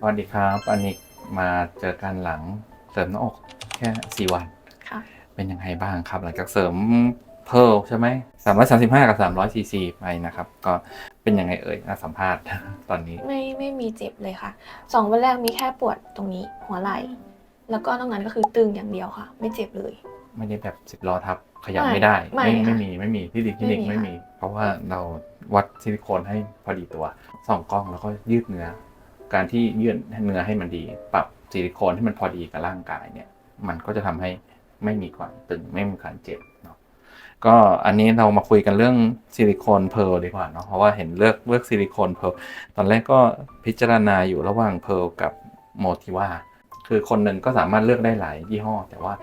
สวัสดีครับอันนี้มาเจอกันหลังเสริมหน้าอกแค่สี่วัน ค่ะ เป็นยังไงบ้างครับ หลังจากเสริมเพิร์ลใช่ไหมสามร้อยสามสิบห้ากับสามร้อยซีซีไปนะครับ ก็เป็นยังไงเอ่ยน่าสัมภาษณ์ ตอนนี้ไม่ไม่มีเจ็บเลยค่ะสองวันแรกมีแค่ปวดตรงนี้หัวไหล่แล้วก็นอกนั้นก็คือตึงอย่างเดียวค่ะ ไม่เจ็บเลย ไม่ได้แบบสิบล้อทับขยับไม่ไม่ได้ ไม่ไม่ค่ะมีไม่มีที่ดิคลินิกไม่ไม่มีมีค่ะเพราะว่าเราวัดซิลิโคนให้พอดีตัวส่องกล้องแล้วก็ยืดเนื้อ การที่ยืดเนื้อให้มันดี ปรับซิลิโคนให้มันพอดีกับร่างกายเนี่ยมันก็จะทำให้ไม่มีความตึงไม่มีความเจ็บเนาะก็อันนี้เรามาคุยกันเรื่องซิลิโคนเพลดีกว่าเนาะเพราะว่าเห็นเลือกเลือกซิลิโคนเพลตอนแรกก็พิจารณาอยู่ระหว่างเพลกับโมทิว่าคือคนหนึ่งก็สามารถเลือกได้หลายยี่ห้อ แต่ว่า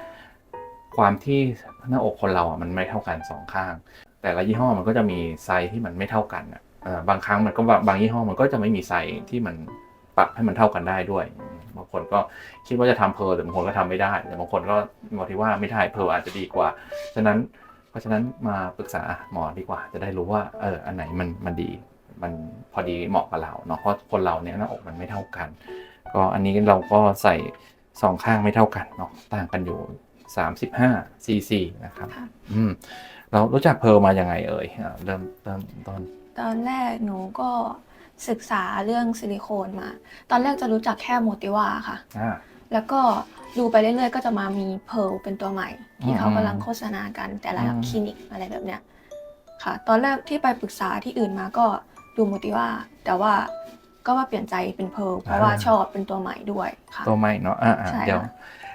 ความที่หน้าอกคนเราอะมันไม่เท่ากันสองข้าง แต่ละยี่ห้อมันก็จะมีไซส์ที่มันไม่เท่ากันอะบางครั้งมันก็บางยี่ห้อมันก็จะไม่มีไซส์ที่มัน ปรับให้มันเท่ากันได้ด้วยบางคนก็คิดว่าจะทำเพร์ลแต่บางคนก็ทำไม่ได้ แต่บางคนก็บอกที่ว่าไม่ได้เพร์ลอาจจะดีกว่า ฉะนั้นเพราะฉะนั้นมาปรึกษาหมอดีกว่า จะได้รู้ว่าเอออันไหนมันมันดี มันพอดีเหมาะกับเราเนาะเพราะคนเราเนี่ยหน้าอกมันไม่เท่ากัน ก็อันนี้เราก็ใส่สองข้างไม่เท่ากันเนาะต่างกันอยู่ 35ซีซีนะครับค่ะอืมเรารู้จักเพร์ลมาอย่างไงเอ่ยอ่าเริ่มเริ่มต้นตอนแรกหนูก็ ศึกษาเรื่องซิลิโคนมา ตอนแรกจะรู้จักแค่โมติว่าค่ะ อ่า แล้วก็ดูไปเรื่อยๆ ก็จะมามีเพร์ลเป็นตัวใหม่ ที่เขาอืมกำลังโฆษณากันแต่ละอืมคลินิกอะไรแบบเนี้ยค่ะ ตอนแรกที่ไปปรึกษาที่อื่นมาก็ดูโมติว่าแต่ว่าก็มาเปลี่ยนใจเป็นเพร์ลเพราะว่าชอบเป็นตัวใหม่ด้วยค่ะตัวใหม่เนาะอ่าอ่าใช่เดี๋ยวค่ะ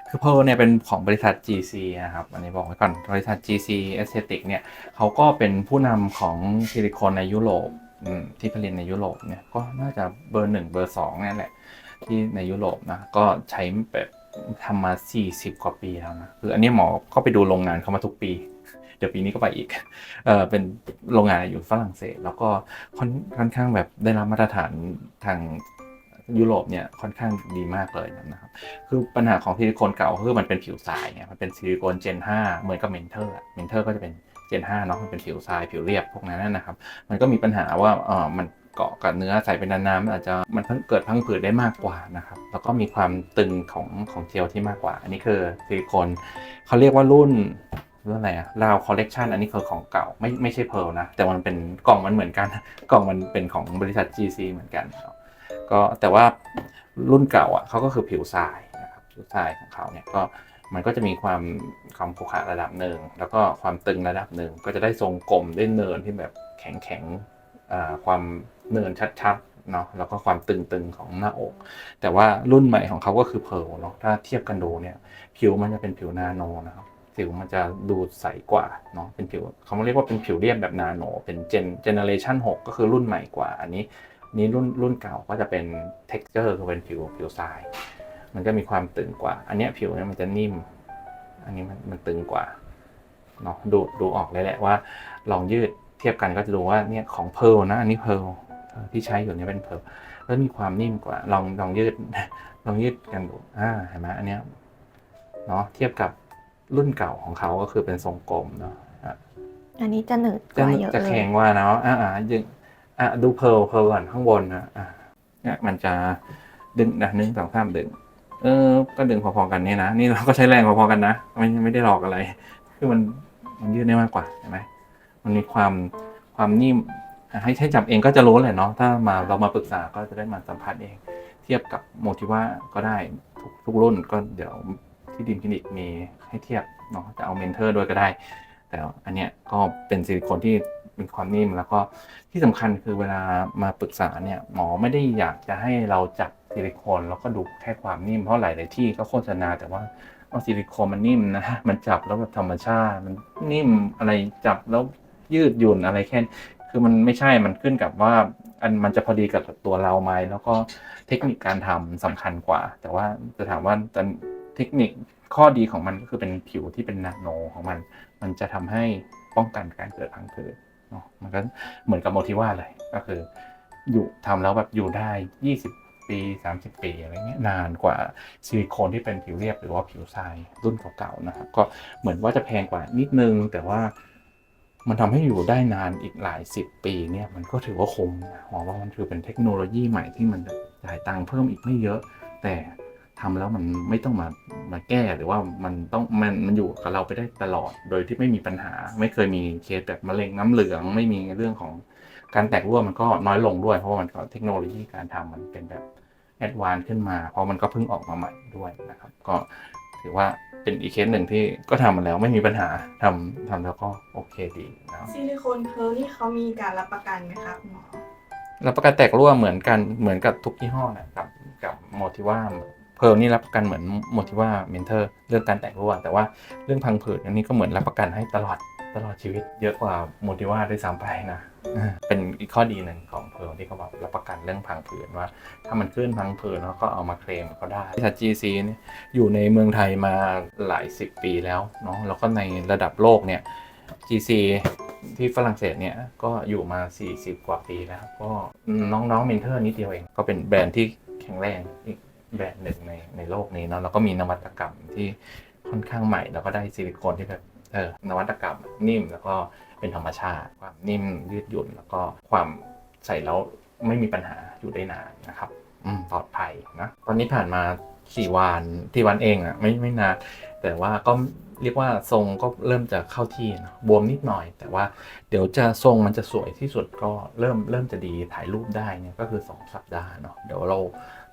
คือเพร์ลเนี่ยเป็นของบริษัท GC นะครับ อันนี้บอกไว้ก่อนบริษัท GC Aesthetic เนี่ยเขาก็เป็นผู้นำของซิลิโคนในยุโรปอืม ที่ผลิตในยุโรปเนี่ยก็น่าจะเบอร์หนึ่งเบอร์สองนั่นแหละ ที่ในยุโรปนะก็ใช้แบบทำมา 40 กว่าปีแล้วนะคืออันนี้หมอก็ไปดูโรงงานเขามาทุกปี เดี๋ยวปีนี้ก็ไปอีกเออเป็นโรงงานอยู่ฝรั่งเศส แล้วก็ค่อนค่อนข้างแบบได้รับมาตรฐานทาง ยุโรปเนี่ยค่อนข้างดีมากเลยนะครับ คือปัญหาของซิลิโคนเก่าคือมันเป็นผิวทรายเนี่ยมันเป็นซิลิโคนเจน 5 เหมือนกับเมนเทอร์เมนเทอร์ก็จะเป็นเจน 5 เนาะมันเป็นผิวทรายผิวเรียบพวกนั้นนะครับ มันก็มีปัญหาว่าเออมันเกาะกับเนื้อใส่เป็นนานๆมันอาจจะมันเกิดพังผืดได้มากกว่านะครับแล้วก็มีความตึงของของเจลที่มากกว่า อันนี้คือซิลิโคนเขาเรียกว่ารุ่นรุ่นอะไรอะราวคอลเลกชันอันนี้คือของเก่าไม่ไม่ใช่เพร์ลนะ แต่มันเป็นกล่องมันเหมือนกัน กล่องมันเป็นของบริษัท GC เหมือนกันเนาะ ก็แต่ว่ารุ่นเก่าอะเขาก็คือผิวทรายนะครับผิวทรายของเขาเนี่ยก็มันก็จะมีความความขรุขระระดับหนึ่งแล้วก็ความตึงระดับหนึ่งก็จะได้ทรงกลมได้เนินที่แบบแข็งแข็งความเนินชัดๆเนาะแล้วก็ความตึงๆของหน้าอก แต่ว่ารุ่นใหม่ของเขาก็คือเพร์ลเนาะถ้าเทียบกันดูเนี่ยผิวมันจะเป็นผิวนาโนนะครับผิวมันจะดูใสกว่าเนาะเป็นผิวเขาเรียกว่าเป็นผิวเรียบแบบนาโน เป็นเจนเจเนเรชัน6ก็คือรุ่นใหม่กว่าอันนี้ นี้รุ่นรุ่นเก่าก็จะเป็น t e x t อร์คือเป็นผิวผิวทราย มันก็มีความตึงกว่า อันเนี้ยผิวเนี่ยมันจะนิ่ม อันนี้มันมันตึงกว่าเนาะดูดูออกเลยแหละว่า ลองยืดเทียบกันก็จะรู้ว่าเนี่ยของเพร์ลนะอันนี้เพร์ลที่ใช้อยู่เนี่ยเป็นเพร์ลแล้วมีความนิ่มกว่า ลองลองยืดลองยืดกันดูอ่าเห็นไหมอันเนี้ยเนาะเทียบกับรุ่นเก่าของเขาก็คือเป็นทรงกลมเนาะอะอันนี้จะหนืดกจะว่าเยอะจะเลแข็ยงกว่าเนาะอ่าอ่ายึง อะดูเพร์ลเพลก่อนข้างบนนะอะเนี่ยมันจะดึงนะหนึ่งสองสามดึง เออ ก็ดึงพอๆกันเนี่ยนะ นี่เราก็ใช้แรงพอๆกันนะ ไม่ไม่ได้หลอกอะไร คือมันมันยืดได้มากกว่าเห็นไหมมันมีความความนิ่มให้ให้จับเองก็จะรู้แหละเนาะ ถ้ามาเรามาปรึกษาก็จะได้มาสัมผัสเอง เทียบกับโมทิว่าก็ได้ทุกทุกรุ่นก็เดี๋ยวที่ดิมคลินิกมีให้เทียบเนาะจะเอาเมนเทอร์ด้วยก็ได้ แต่อันเนี้ยก็เป็นซิลิโคนที่ มีความนิ่ม แล้วก็ที่สำคัญคือเวลามาปรึกษาเนี่ยหมอไม่ได้อยากจะให้เราจับซิลิโคนแล้วก็ดูแค่ความนิ่มเพราะหลายๆที่ก็โฆษณาแต่ว่าเอาซิลิโคนมันนิ่มนะมันจับแล้วแบบธรรมชาติมันนิ่มอะไรจับแล้วยืดหยุ่นอะไรแค่คือมันไม่ใช่มันขึ้นกับว่าอันมันจะพอดีกับตัวเราไหมแล้วก็เทคนิคการทำสำคัญกว่า แต่ว่าจะถามว่าเทคนิคข้อดีของมันก็คือเป็นผิวที่เป็นนาโนของมัน มันจะทำให้ป้องกันการเกิดพังผืด เนาะมันก็เหมือนกับโมทิว่าเลยก็คือ อยู่ทำแล้วแบบอยู่ได้ 20 ปี 30 ปีอะไรเงี้ยนานกว่าซิลิโคนที่เป็นผิวเรียบหรือว่าผิวทรายรุ่นเก่าๆนะครับก็เหมือนว่าจะแพงกว่านิดนึง แต่ว่ามันทำให้อยู่ได้นานอีกหลายสิบปีเนี่ยมันก็ถือว่าคุ้มนะหมอว่ามันถือเป็นเทคโนโลยีใหม่ที่มันจ่ายตังค์เพิ่มอีกไม่เยอะ แต่ ทำแล้วมันไม่ต้องมามาแก้หรือว่ามันต้องมันมันอยู่กับเราไปได้ตลอดโดยที่ไม่มีปัญหา ไม่เคยมีเคสแบบมะเร็งน้ำเหลืองไม่มีเรื่องของการแตกรั่วมันก็น้อยลงด้วย เพราะว่ามันก็เทคโนโลยีการทำมันเป็นแบบแอดวานขึ้นมา เพราะมันก็เพิ่งออกมาใหม่ด้วยนะครับ ก็ถือว่าเป็นอีกเคสหนึ่งที่ก็ทำมาแล้วไม่มีปัญหาทำทำแล้วก็โอเคดีนะครับซิลิโคนเพิร์ลนี่เขามีการรับประกันไหมคะคุณหมอรับประกันแตกรั่วเหมือนกันเหมือนกับทุกยี่ห้อนะกับกับโมทิว่า เพร์ลนี่รับประกันเหมือนโมทิว่าเมนเทอร์เรื่องการแตกรั่วแต่ว่าเรื่องพังผืดอันนี้ก็เหมือนรับประกันให้ตลอดตลอดชีวิตเยอะกว่าโมทิว่าด้วยซ้ำไปนะ เป็นอีกข้อดีหนึ่งของเพร์ลที่เขาบอกรับประกันเรื่องพังผืดว่า ถ้ามันขึ้นพังผืดแล้วก็เอามาเคลมก็ได้บริษัท GC เนี่อยู่ในเมืองไทยมาหลายสิบปีแล้วเนาะแล้วก็ในระดับโลกเนี่ย GC ที่ฝรั่งเศสเนี่ยก็อยู่มา 40 กว่าปีแล้ว ก็น้องๆเมนเทอร์นิดเดียวเอง ก็เป็นแบรนด์ที่แข็งแรงอีก แบรนด์หนึ่งในในโลกนี้เนาะแล้วก็มีนวัตกรรมที่ค่อนข้างใหม่แล้วก็ได้ซิลิโคนที่แบบเออนวัตกรรมนิ่มแล้วก็เป็นธรรมชาติ ความนิ่มยืดหยุ่น แล้วก็ความใส่แล้วไม่มีปัญหาอยู่ได้นานนะครับอืมปลอดภัยนะตอนนี้ผ่านมาสี่วันที่วันเองอะ่ะไม่ไม่นานแต่ว่าก็เรียกว่าทรงก็เริ่มจะเข้าที่เนอะบวมนิดหน่อย แต่ว่าเดี๋ยวจะทรงมันจะสวยที่สุดก็เริ่มเริ่มจะดีถ่ายรูปได้เนี่ยก็คือ 2 สัปดาห์เนาะเดี๋ยวเรา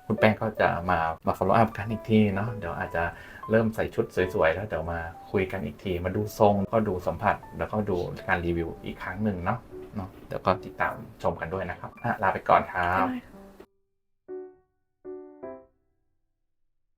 คุณแป้งก็จะมามา follow up กันอีกทีเนาะเดี๋ยวอาจจะเริ่มใส่ชุดสวยๆ แล้วเดี๋ยวมาคุยกันอีกที มาดูทรงก็ดูสัมผัส แล้วก็ดูการรีวิวอีกครั้งหนึ่งเนาะเนาะเดี๋ยวก็ติดตามชมกันด้วยนะครับอะลาไปก่อนครับ